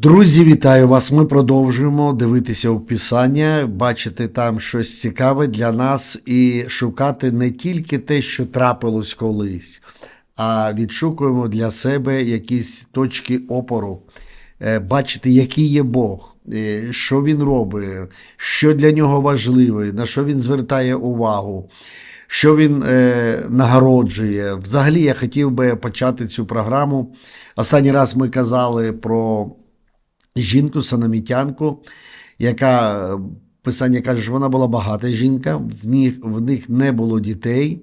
Друзі, вітаю вас! Ми продовжуємо дивитися у Писання, бачити там щось цікаве для нас і шукати не тільки те, що трапилось колись, а відшукуємо для себе якісь точки опору, е, бачити, який є Бог, е, що він робить, що для нього важливе, на що він звертає увагу. Що він е, нагороджує. Взагалі, я хотів би почати цю програму. Останній раз ми казали про жінку, санамітянку, яка е, писання каже, що вона була багата жінка, в них, в них не було дітей,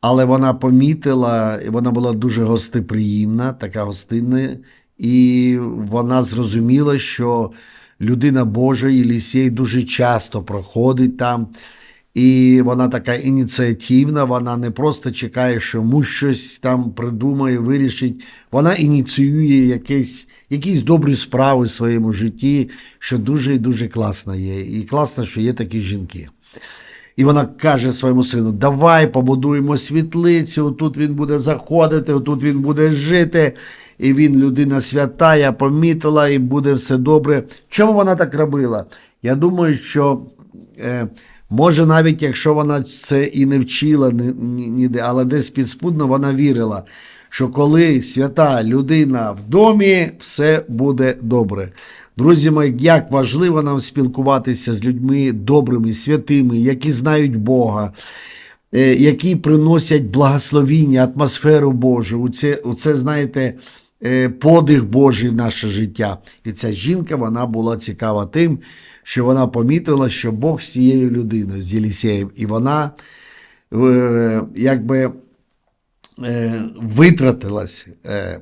але вона помітила, вона була дуже гостеприємна, така гостинна, і вона зрозуміла, що людина Божа Єлісей дуже часто проходить там. І вона така ініціативна, вона не просто чекає, що муж щось там придумає, вирішить. Вона ініціює якісь, якісь добрі справи в своєму житті, що дуже і дуже класно є. І класно, що є такі жінки. І вона каже своєму сину: давай побудуємо світлицю, отут він буде заходити, отут він буде жити. І він людина свята, я помітила, і буде все добре. Чому вона так робила? Я думаю, що. Е, Може, навіть якщо вона це і не вчила ні- ні- ніде, але десь підспудно вона вірила, що коли свята людина в домі, все буде добре. Друзі мої, як важливо нам спілкуватися з людьми добрими, святими, які знають Бога, е, які приносять благословіння, атмосферу Божу. Оце, оце знаєте, подих Божий в наше життя. І ця жінка вона була цікава тим, що вона помітила, що Бог з цією людиною, з Єлісеєм, і вона е, якби е, витратилась. Е,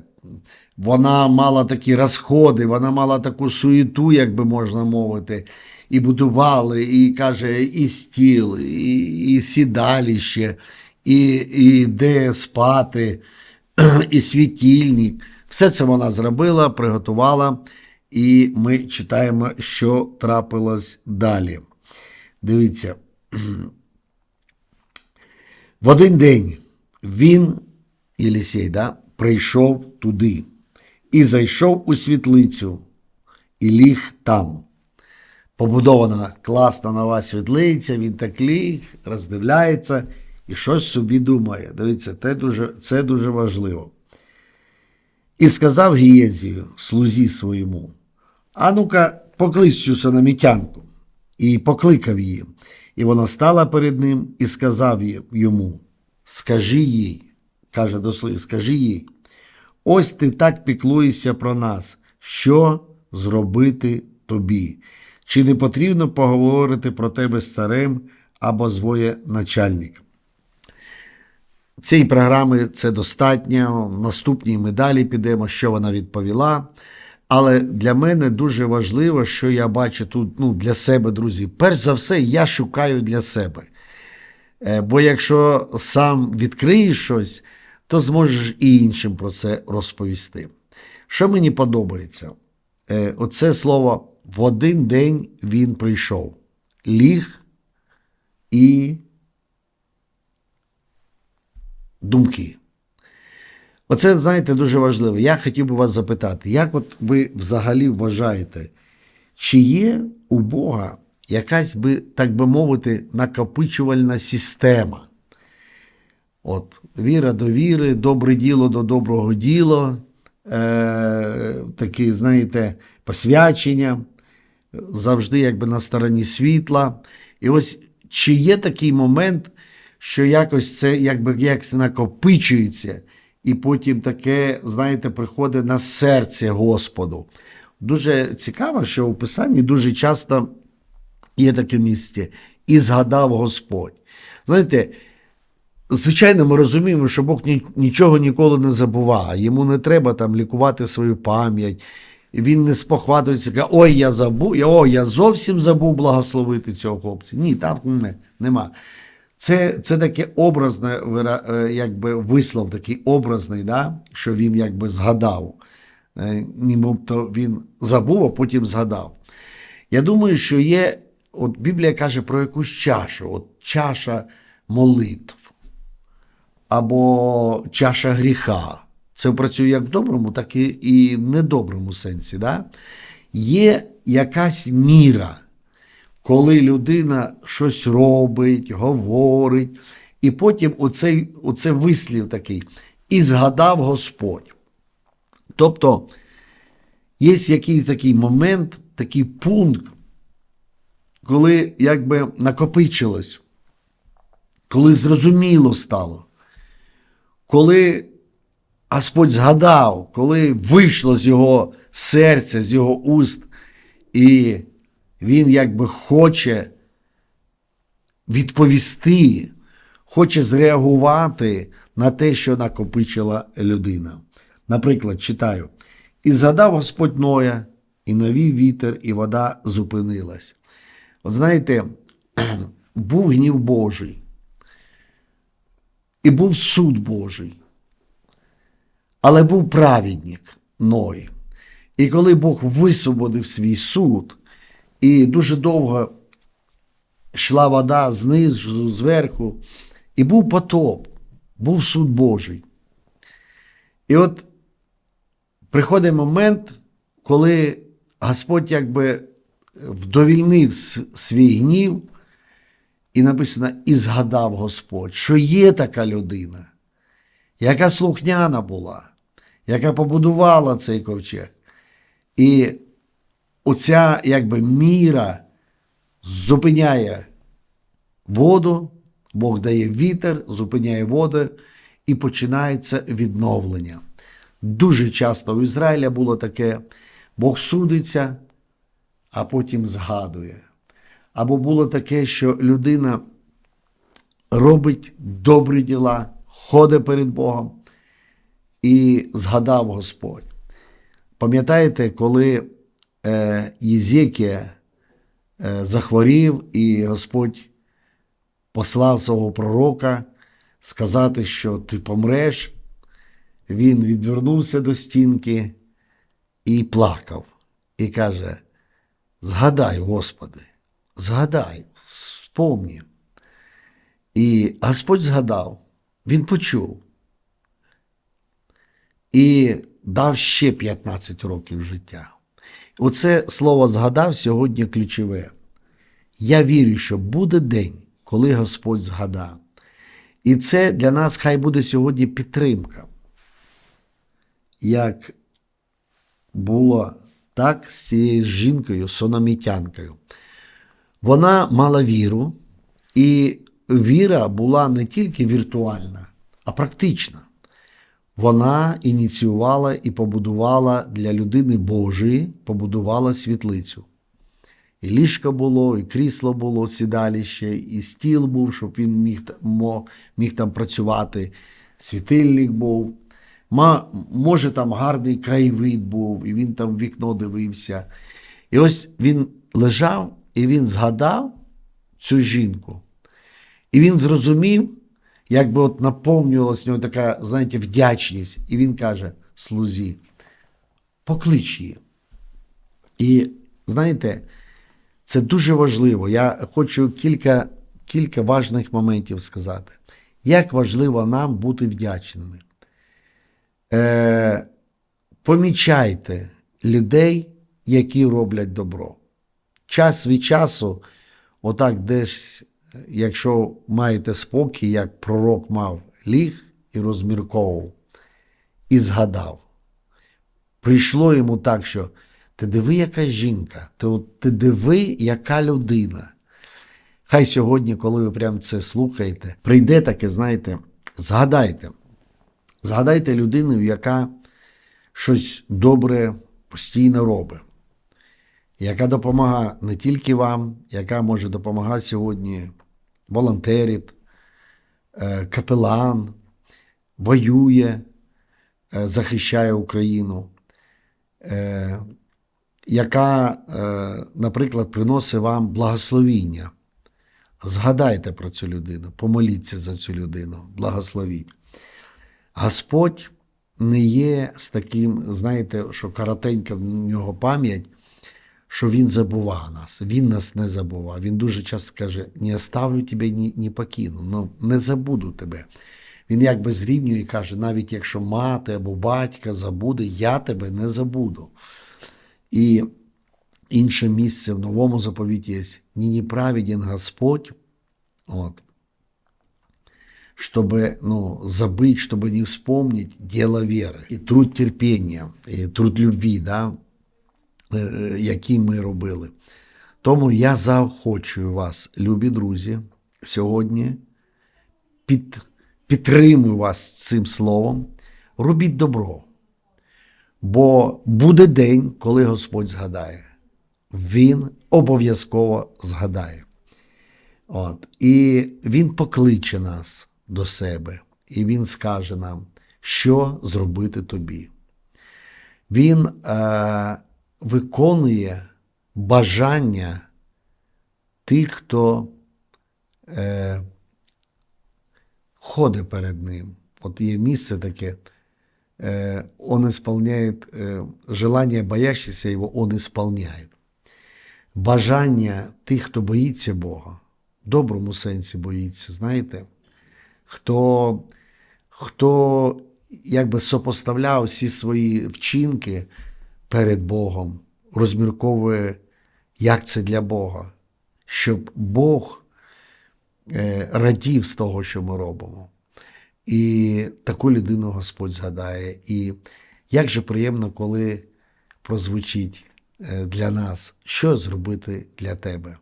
вона мала такі розходи, вона мала таку суєту, як би можна мовити, і будували, і каже, і стіл, і, і сідаліще, і, і де спати, і світильник. Все це вона зробила, приготувала, і ми читаємо, що трапилось далі. Дивіться. В один день він, Єлісей, да, прийшов туди і зайшов у світлицю і ліг там. Побудована класна нова світлиця, він так ліг, роздивляється і щось собі думає. Дивіться, це дуже, це дуже важливо. І сказав Гієзію, слузі своєму, а ну-ка, поклич цю сономітянку. І покликав її. І вона стала перед ним і сказав йому: Скажи їй, каже до слуги, скажи їй, ось ти так піклуєшся про нас, що зробити тобі? Чи не потрібно поговорити про тебе з царем або з воєначальником? Цієї програми це достатньо. Наступній ми далі підемо, що вона відповіла. Але для мене дуже важливо, що я бачу тут ну, для себе, друзі. Перш за все, я шукаю для себе. Е, Бо якщо сам відкриєш щось, то зможеш і іншим про це розповісти. Що мені подобається? Е, Оце слово в один день він прийшов, ліг і думки. Оце, знаєте, дуже важливо. Я хотів би вас запитати, як от ви взагалі вважаєте, чи є у Бога якась би, так би мовити, накопичувальна система? От, віра до віри, добре діло до доброго діла, е, такі, знаєте, посвячення, завжди якби на стороні світла. І ось чи є такий момент, що якось це якби якось накопичується, і потім таке, знаєте, приходить на серце Господу. Дуже цікаво, що у Писанні дуже часто є таке місце, і згадав Господь. Знаєте, Звичайно, ми розуміємо, що Бог нічого ніколи не забуває. Йому не треба там лікувати свою пам'ять. Він не спохватується, каже, ой, я забув, ой, я зовсім забув благословити цього хлопця. Ні, там не, нема. Це, це таке образне е, якби вислов, такий образний, да? що він якби згадав. Е, Нібито він забув, а потім згадав. Я думаю, що є, от Біблія каже про якусь чашу, от чаша молитв або чаша гріха. Це працює як в доброму, так і в недоброму сенсі. Да? Є якась міра, коли людина щось робить, говорить, і потім оцей, оце вислів такий, і згадав Господь. Тобто є якийсь такий момент, такий пункт, коли якби накопичилось, коли зрозуміло стало, коли Господь згадав, коли вийшло з його серця, з його уст, і він якби хоче відповісти, хоче зреагувати на те, що накопичила людина. Наприклад, читаю: і згадав Господь Ноя, і навів вітер, і вода зупинилась. От знаєте, був гнів Божий, і був суд Божий. Але був праведник Ной. І коли Бог висвободив свій суд, і дуже довго йшла вода знизу, зверху, і був потоп, був суд Божий. І от приходить момент, коли Господь якби вдовільнив свій гнів, і написано, і згадав Господь, що є така людина, яка слухняна була, яка побудувала цей ковчег. І оця якби міра зупиняє воду, Бог дає вітер, зупиняє воду, і починається відновлення. Дуже часто в Ізраїля було таке: Бог судиться, а потім згадує. Або було таке, що людина робить добрі діла, ходить перед Богом і згадав Господь. Пам'ятаєте, коли Єзекія е, захворів, і Господь послав свого пророка сказати, що ти помреш, він відвернувся до стінки і плакав, і каже: Згадай, Господи, згадай, спомні. І Господь згадав, він почув і дав ще 15 років життя. Оце слово згадав сьогодні ключове. Я вірю, що буде день, коли Господь згадав. І це для нас хай буде сьогодні підтримка. Як було так з цією жінкою, сономітянкою. Вона мала віру, і віра була не тільки віртуальна, а практична. Вона ініціювала і побудувала для людини Божої, побудувала світлицю. І ліжко було, і крісло було, сідаліще, і стіл був, щоб він міг, міг там працювати, світильник був. Може, там гарний краєвид був, і він там в вікно дивився. І ось він лежав, і він згадав цю жінку. І він зрозумів, як би от наповнювалася нього така, знаєте, вдячність. І він каже слузі, поклич її. І знаєте, це дуже важливо. Я хочу кілька, кілька важних моментів сказати. Як важливо нам бути вдячними. Е, помічайте людей, які роблять добро. Час від часу, отак десь, якщо маєте спокій, як пророк мав, ліг і розмірковував, і згадав. Прийшло йому так, що ти диви, яка жінка, ти, от, ти диви, яка людина. Хай сьогодні, коли ви прям це слухаєте, прийде таке, знаєте, згадайте. Згадайте людину, яка щось добре постійно робить, яка допомагає не тільки вам, яка може допомагати сьогодні волонтерить, е, капелан, воює, е, захищає Україну, е, яка, наприклад, приносить вам благословіння. Згадайте про цю людину, помоліться за цю людину, благословіть. Господь не є з таким, знаєте, що коротенька в нього пам'ять, що він забував нас. Він нас не забував. Він дуже часто каже: не оставлю тебе, ні, ні покину, ну не забуду тебе. Він якби зрівнює і каже: навіть якщо мати або батька забуде, я тебе не забуду. І інше місце в новому заповіті є «Нині праведен Господь, от, чтобы ну, забыть, чтобы не вспомнить дело веры. І труд терпіння, і труд любві, да, е, е, які ми робили. Тому я заохочую вас, любі друзі, сьогодні під, підтримую вас цим словом. Робіть добро. Бо буде день, коли Господь згадає. Він обов'язково згадає. От. І Він покличе нас до себе, і Він скаже нам, що зробити тобі. Він е, виконує бажання тих, хто е, ходить перед ним. От є місце таке, э, он исполняет э, желание боящихся его, он исполняет. Бажання тих, хто боїться Бога, в доброму сенсі боїться, знаєте, хто, хто якби сопоставляв всі свої вчинки перед Богом, розмірковує, як це для Бога, щоб Бог е, радів з того, що ми робимо. І таку людину Господь згадає. І як же приємно, коли прозвучить е, для нас, що зробити для тебе.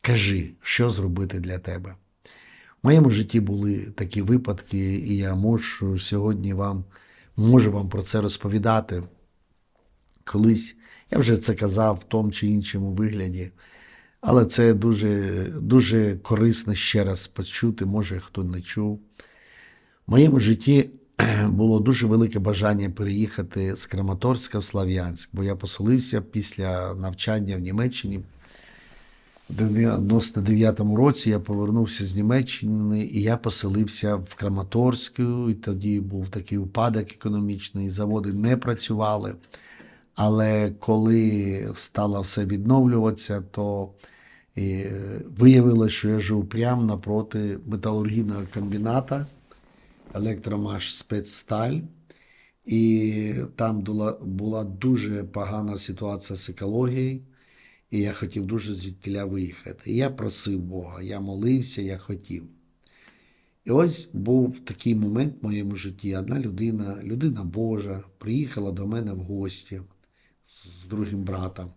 Кажи, що зробити для тебе. В моєму житті були такі випадки, і я можу сьогодні вам можу вам про це розповідати. Колись я вже це казав в тому чи іншому вигляді, але це дуже, дуже корисно ще раз почути, може хто не чув. В моєму житті було дуже велике бажання переїхати з Краматорська в Слав'янськ, бо я поселився після навчання в Німеччині. В 99-му році я повернувся з Німеччини, і я поселився в Краматорську. І тоді був такий упадок економічний, заводи не працювали. Але коли стало все відновлюватися, то е, виявилося, що я живу прямо напроти металургійного комбіната електромаш спецсталь. І там була дуже погана ситуація з екологією, і я хотів дуже звідтіля виїхати. І я просив Бога, я молився, я хотів. І ось був такий момент в моєму житті. Одна людина, людина Божа, приїхала до мене в гості з другим братом.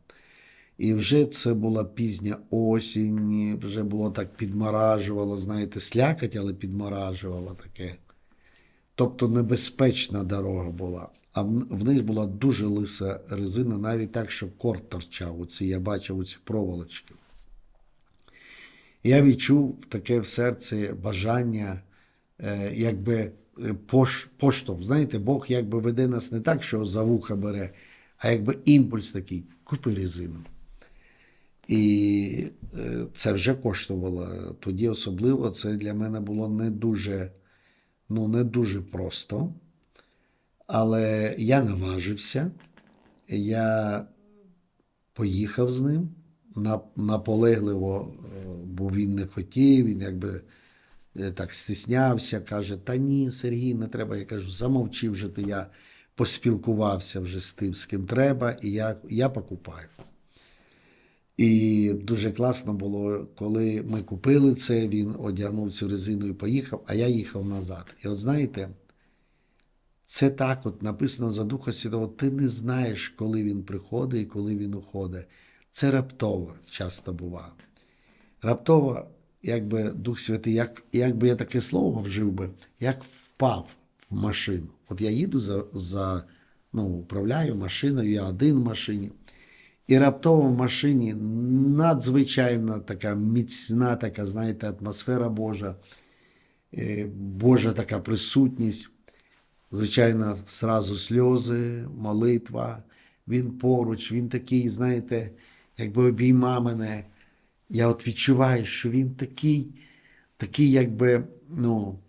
І вже це була пізня осінь, вже було так підморажувало, знаєте, слякать, але підморажувало таке. Тобто небезпечна дорога була. А в них була дуже лиса резина, навіть так, що корт торчав. Оці, я бачив оці проволочки. Я відчув таке в серці бажання, е, якби е, пош, поштовх. Знаєте, Бог якби веде нас не так, що за вуха бере, а якби імпульс такий, купи резину. І е, це вже коштувало. Тоді особливо це для мене було не дуже, ну, не дуже просто. Але я наважився, я поїхав з ним наполегливо, е, бо він не хотів, він якби е, так стіснявся, каже: Та ні, Сергій, не треба. Я кажу, замовчи вже ти, я поспілкувався вже з тим, з ким треба, і я, я покупаю. І дуже класно було, коли ми купили це, він одягнув цю резину і поїхав, а я їхав назад. І от знаєте, це так от написано за Духа Святого, ти не знаєш, коли він приходить і коли він уходить. Це раптово часто буває. Раптово, якби Дух Святий, як, якби я таке слово вжив би, як впав в машину. От я їду за, за ну, управляю машиною, я один в машині. І раптово в машині надзвичайно така міцна, така, знаєте, атмосфера Божа, е, Божа така присутність. Звичайно, зразу сльози, молитва. Він поруч, він такий, знаєте, якби обійма мене. Я от відчуваю, що він такий, такий, якби, ну,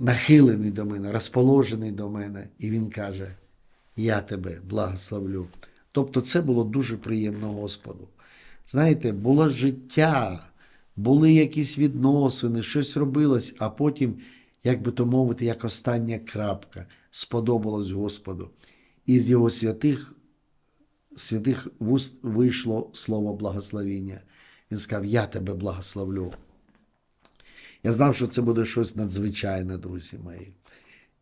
нахилений до мене, розположений до мене. І він каже: Я тебе благословлю. Тобто це було дуже приємно Господу. Знаєте, було життя були якісь відносини, щось робилось, а потім, як би то мовити, як остання крапка, сподобалось Господу. І з його святих, святих вуст вийшло слово благословіння. Він сказав: Я тебе благословлю. Я знав, що це буде щось надзвичайне, друзі мої.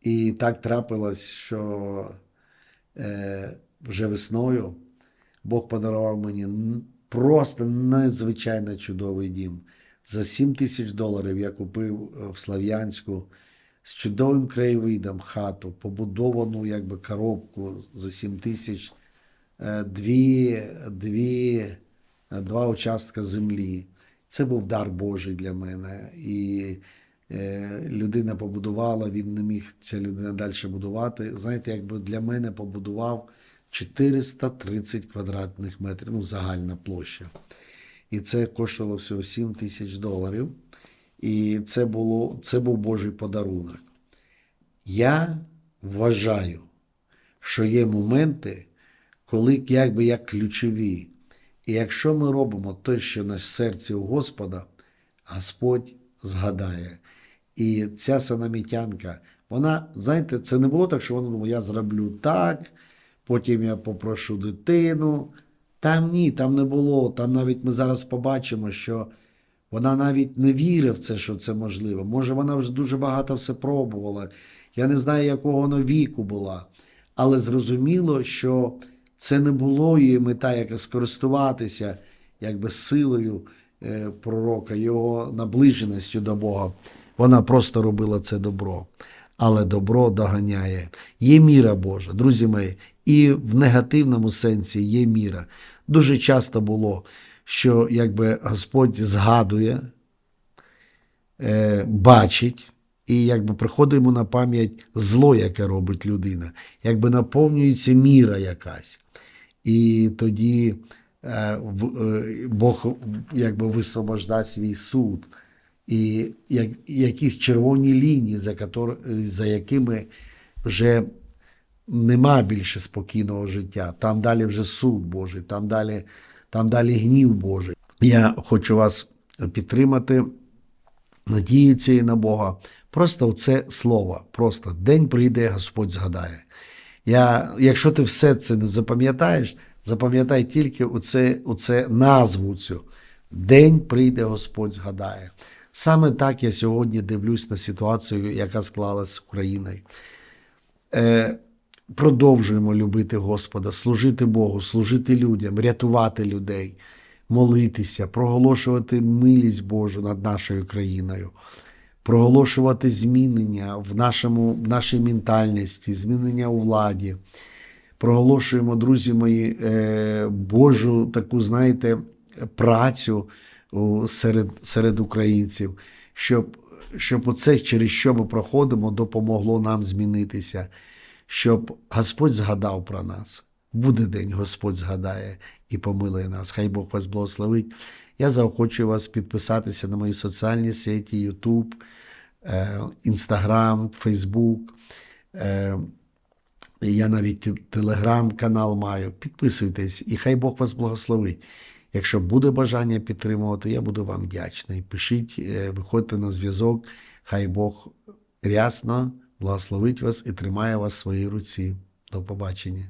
І так трапилось, що е, вже весною Бог подарував мені просто надзвичайно чудовий дім. За 7 тисяч доларів я купив е, в Слав'янську з чудовим краєвидом хату, побудовану якби коробку за 7 тисяч, е, дві, дві, е, два участка землі. Це був дар Божий для мене. І е, людина побудувала, він не міг ця людина далі будувати. Знаєте, якби для мене побудував 430 квадратних метрів, ну, загальна площа. І це коштувало всього 7 тисяч доларів. І це, було, це був Божий подарунок. Я вважаю, що є моменти, коли якби як ключові. І якщо ми робимо те, що на серці у Господа, Господь згадає. І ця санамітянка, вона, знаєте, це не було так, що вона думала, я зроблю так, потім я попрошу дитину. Там ні, там не було. Там навіть ми зараз побачимо, що вона навіть не вірить в це, що це можливо. Може, вона вже дуже багато все пробувала. Я не знаю, якого вона віку була. Але зрозуміло, що це не було її мета, яка скористуватися якби силою е, пророка, його наближеністю до Бога. Вона просто робила це добро. Але добро доганяє. Є міра Божа, друзі мої, і в негативному сенсі є міра. Дуже часто було, що якби Господь згадує, е, бачить, і якби приходить йому на пам'ять зло, яке робить людина, якби наповнюється міра якась. І тоді е, е, Бог якби висвобождає свій суд. І як, якісь червоні лінії, за, котор, за якими вже нема більше спокійного життя. Там далі вже суд Божий, там далі, там далі гнів Божий. Я хочу вас підтримати, надію цієї на Бога. Просто це слово. Просто день прийде, Господь згадає. Я, якщо ти все це не запам'ятаєш, запам'ятай тільки оце, оце назву цю. День прийде, Господь згадає. Саме так я сьогодні дивлюсь на ситуацію, яка склалась з Україною. Е, продовжуємо любити Господа, служити Богу, служити людям, рятувати людей, молитися, проголошувати милість Божу над нашою країною, проголошувати змінення в, нашому, в нашій ментальності, змінення у владі. Проголошуємо, друзі мої, е, Божу таку, знаєте, працю серед, серед українців, щоб, щоб оце, через що ми проходимо, допомогло нам змінитися, щоб Господь згадав про нас. Буде день, Господь згадає і помилує нас. Хай Бог вас благословить. Я заохочую вас підписатися на мої соціальні сеті, YouTube, Instagram, Facebook. Я навіть телеграм-канал маю. Підписуйтесь, і хай Бог вас благословить. Якщо буде бажання підтримувати, я буду вам вдячний. Пишіть, е, виходьте на зв'язок. Хай Бог рясно благословить вас і тримає вас в своїй руці. До побачення.